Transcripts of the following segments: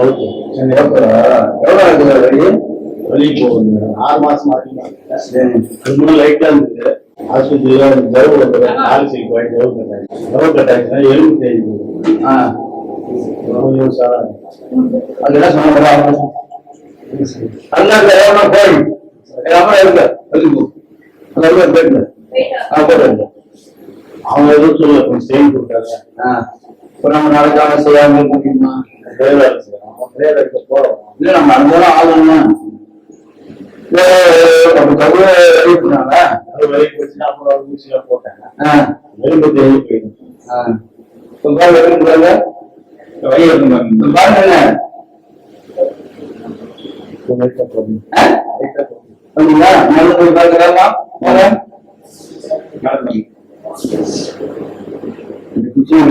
Okay எவ்வளோ இருக்குது வழி? வெளியே போகுது ஆறு மாசம் லைட்டா இருந்தது. ஆஸ்பத்திரியில ஜவு நாலு சைக்கு வாங்கி ஜவு கட்டாச்சு ஜவு கட்டாச்சுன்னா எலும்பு தேடி எவ்வளோ போய். வெளியே போயிட்டு? அவங்க எதுவும் சொல்ல கொஞ்சம் செய்தி கொடுத்தாங்க இப்போ நம்ம நடக்காம செய்யாம இருக்க முடியுமா? வேலை இருக்கு அவங்க வேலை இல்லை நம்ம நடந்தாலும் ஆகணும் அது வெளியே போச்சுன்னா அப்புறம் ஒரு போட்டாங்க எலும்பு தேடி போயிடும் பாருங்க எழுப்புறாங்க இப்போ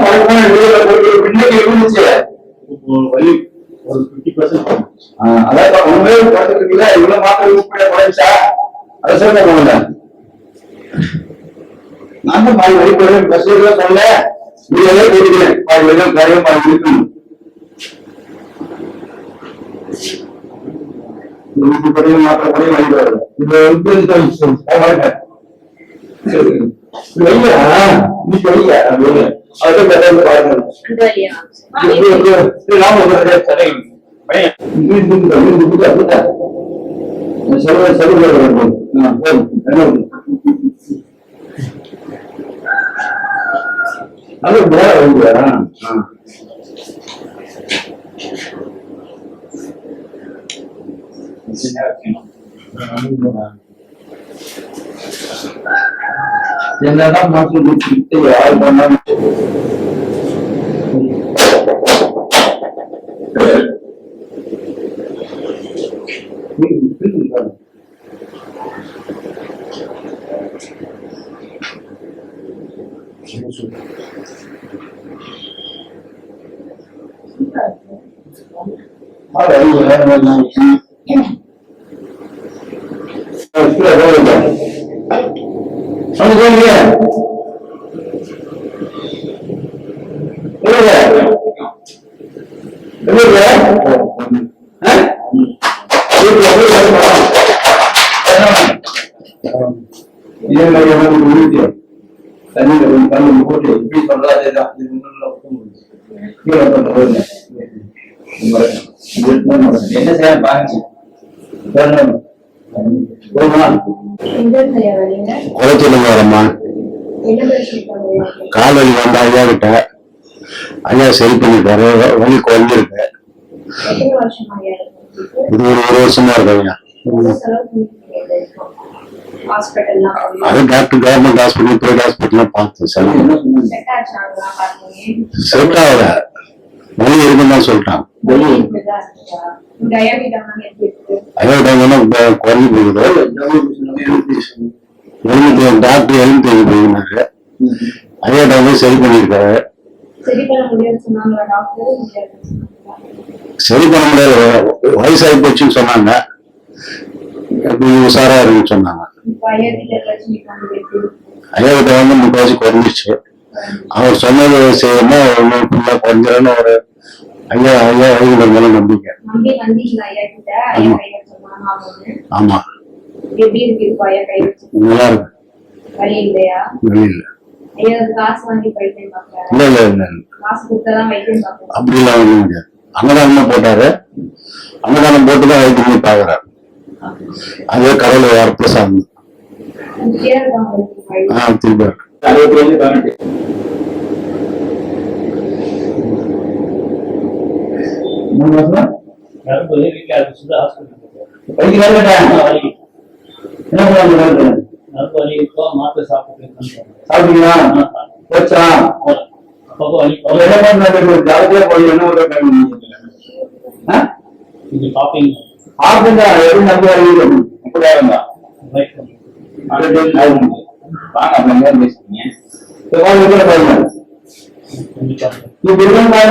பாருங்க என்ன இவ்வளவு மாத்திரை யூஸ் பண்ண குறைச்சா அதை சொல்ல நான் பாதி சொல்ல நீங்களே பாதி பாதி இருக்கணும் நூத்தி பதிவு மாத்திரை கூட வழி வரும் இது கதை பாருங்க அந்த வழியா? ஆ, இது இது- இது நாம ஒரு சரி பையன் என்னதான் மாற்றி கொடுத்துட்டு யார் பண்ணாலும் இதே மாதிரி வந்து முடிச்சு தண்ணியில கொஞ்சம் போட்டு இப்படி இது கீழே என்ன செய்ய பாருங்க. குளத்தூர்ல வரம்மா? கால் வலி வந்த ஐயா கிட்ட. ஐயா சரி பண்ணிட்டாரு. வலி குறைஞ்சிருக்கு இது ஒரு ஒரு வருஷமா இருக்கு ஐயா. எவ்வளவு செலவு பண்ணிருக்கீங்க? இது வரைக்கும்? ஹாஸ்பிட்டல்லாம் போய் அது டாக்டர் கவர்மெண்ட் ஹாஸ்பிட்டல் பிரைவேட் ஹாஸ்பிட்டல்லாம் பார்த்தேன் சார் செட் ஆகல. வலி இருக்குன்னு தான் சொல்லிட்டான் டாக்டர் குறைஞ்சி போகுது. எலும்பு டாக்டர் எலும்பு தேடி போயிருந்தாரு டாக்டர் சரி பண்ணியிருக்காரு. சரி பண்ண முடியாது. வயசாகி போச்சுன்னு சொன்னாங்க. உஷாரா இருக்குன்னு சொன்னாங்க. கிட்ட. வந்து முக்கால்வாசி குறைஞ்சிச்சு அவர் சொன்னது செய்யணும் ஒன்றும் ஃபுல்லாக குறைஞ்சிடன்னு ஒரு ஐயா ஐயா மேல நம்பிக்கை. ஆமா. நல்லா இருக்கு. இல்லையா? இல்ல. இல்ல இல்ல இல்ல. ஒண்ணும் அன்னதானம் தான் போட்டாரு. அன்னதானம் போட்டு தான் வைத்தியம் பண்ணி பாக்குறாரு. அதே கடவுள்? ஆ திரும்ப அறுபத்தி ஏழு பதினெட்டு மூணு மாசம் நரம்பு வீட்டுல அது சுத்த ஹாஸ்பிட்டல் வலிக்கு வரலடா வலி என்ன சாப்பிட்டீங்களா? போச்சா? என்ன பண்றாங்க ஜாலியா போய் என்ன ஒரு ஆகுதா எப்படி நம்ப அறிவிக்கணும் அப்படியா வாங்க அப்படிங்க பேசுறீங்க? பாருங்க నువ్వు బిల్డింగ్ పైన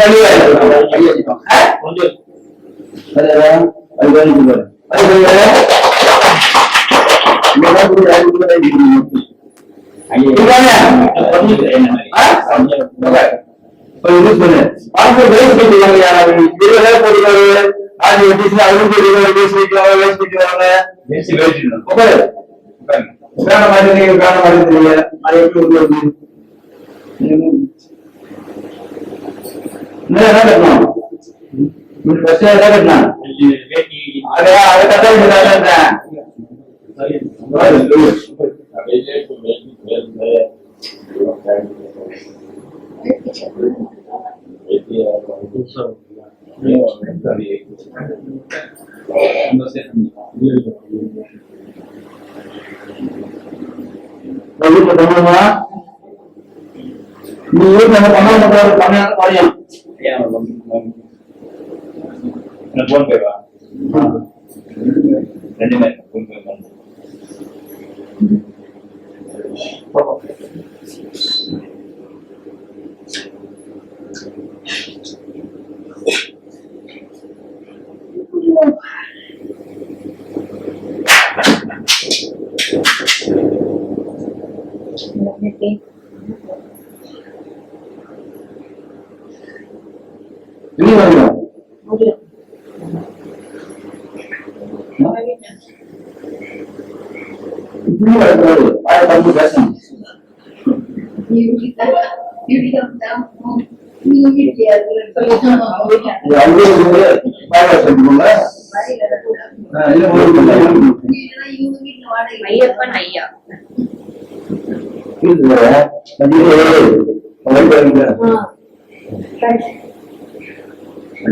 ఉదాహరణ మరి ఉదాహరణ మరి அது கவனிச்சு பாரு அது கவனிச்சு. இந்த மாதிரி ஒரு அறிவு கூட இருக்கணும். இதுதானே? ஆ? ஓகே. கொஞ்சம் யூஸ் பண்ணு. Passport waste piano non, non, non volveva. Negli anni volveva. Thank you. இப்படி வரக்கூடாது ஆய தம்பி பேசணும் ஐயப்பன் ஐயா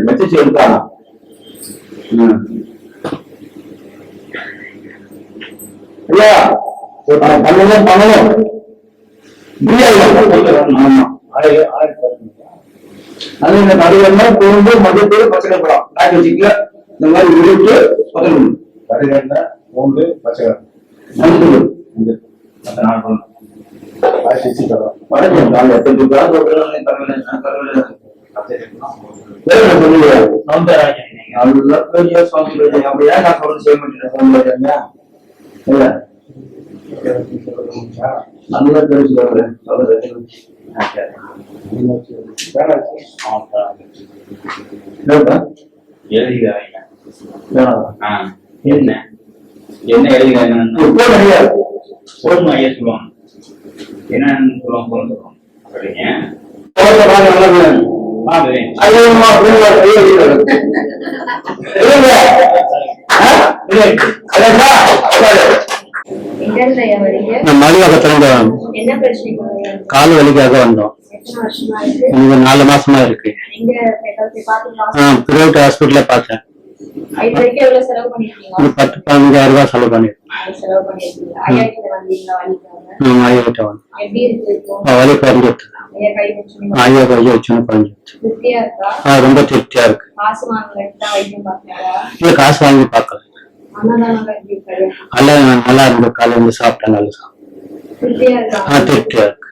வச்சு எடுத்தான் ஒரு பண்ணணும் பண்ணணும். அது இந்த நடுவர்னா பூண்டு மஞ்சத்தூள் பச்சை கற்பூரம் காய்ச்சி வச்சுக்கல இந்த மாதிரி விழுத்து பதணும் கடுகெண்ண பூண்டு பச்சை மஞ்சத்தூள் மஞ்சள் மத்த நாள் பண்ணு ஆயிரத்தி வச்சு தரோம் வணக்கம். நாங்க எத்தனை பேர் சொல்றேன் தரவேன் தரவேன் வேற சொல்லுங்க இல்ல. நல்ல. ஆ. என்ன? என்ன எழுதிக்கிறாங்க போன் ஐயா சொல்லுவாங்க. என்னன்னு சொல்லுவாங்க போன் சொல்லுவாங்க சரிங்க போட்ட கால் வலிக்காக வந்தோம். நாலு மாசமா இருக்கு. பிரைவேட் ஹாஸ்பிட்டல்ல பார்த்தேன். பத்து பதினஞ்சாயிரம் ரூபாய் செலவு பண்ணிருக்கேன். வலி குறைஞ்சிட்டு ஐயா வச்சு கையை இருக்கா? ஆஹ் ரொம்ப திருப்தியா இருக்கு. இல்ல காசு வாங்கி எப்படி இருக்காரு நல்லா இருந்து காலையில சாப்பிட்டேன் நல்லா சாப்பிட்டேன். திருப்தியா இருக்கு.